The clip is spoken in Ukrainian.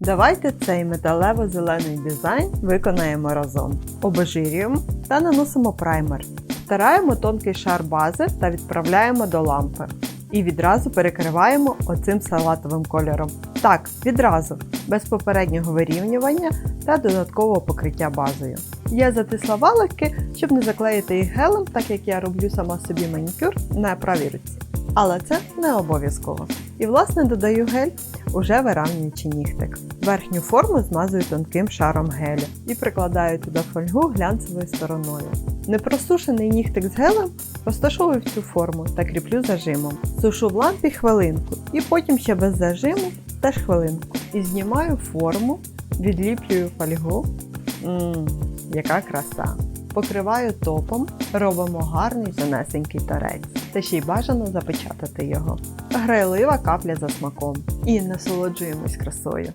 Давайте цей металево-зелений дизайн виконаємо разом. Обезжирюємо та наносимо праймер. Втираємо тонкий шар бази та відправляємо до лампи. І відразу перекриваємо оцим салатовим кольором. Так, відразу, без попереднього вирівнювання та додаткового покриття базою. Я затисла валики, щоб не заклеїти їх гелем, так як я роблю сама собі манікюр на правій руці. Але це не обов'язково. І власне додаю гель, уже виравнюючи нігтик. Верхню форму змазую тонким шаром гелю і прикладаю туди фольгу глянцевою стороною. Непросушений нігтик з гелем розташовую в цю форму та кріплю зажимом. Сушу в лампі хвилинку і потім ще без зажиму теж хвилинку. І знімаю форму, відліплюю фольгу. Ммм, яка краса! Покриваю топом, робимо гарний тонесенький торець. Та ще й бажано запечатати його. Грайлива капля за смаком. І насолоджуємось красою.